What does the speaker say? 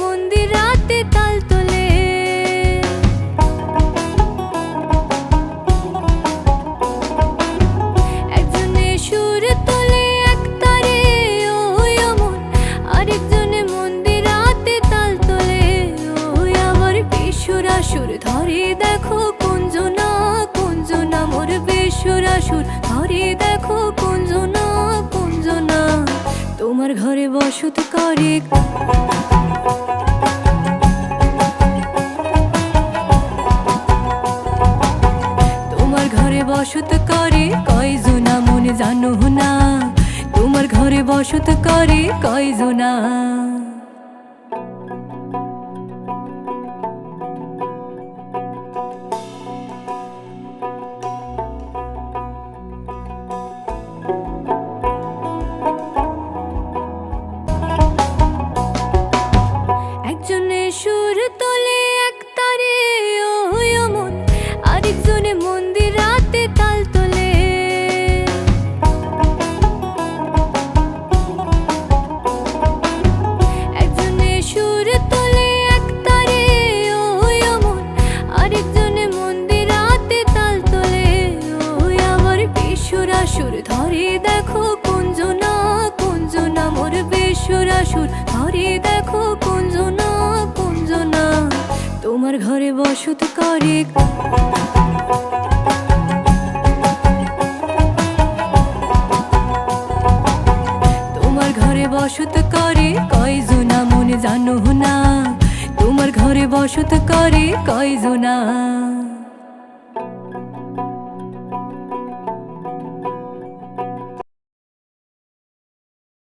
মন্দির রাতে তাল তোলে। একজনে সুর তোলে এক তারে, ওই অমন। আরেকজনে মন্দির রাতে তাল তোলে, ওই আমার বেসুরা সুর। দেখো কুঞ্জনা কুঞ্জনা মোর বেসুরা ধরে দেখো কুঞ্জনা কুঞ্জনা, তোমার ঘরে বসত করে। কয়জনা মনে জানো না? তোমার ঘরে বসত করে কয়জনা বিশ্বরা ধরে দেখো কুঞ্জনা কুঞ্জনা মোর বিশ্বরা সুর ধরে দেখো কুঞ্জনা কুঞ্জনা। তোমার ঘরে বসত করে। তোমার ঘরে বসত করে কয়জনা মনে জানো না। তোমার ঘরে বসত করে কয়জনা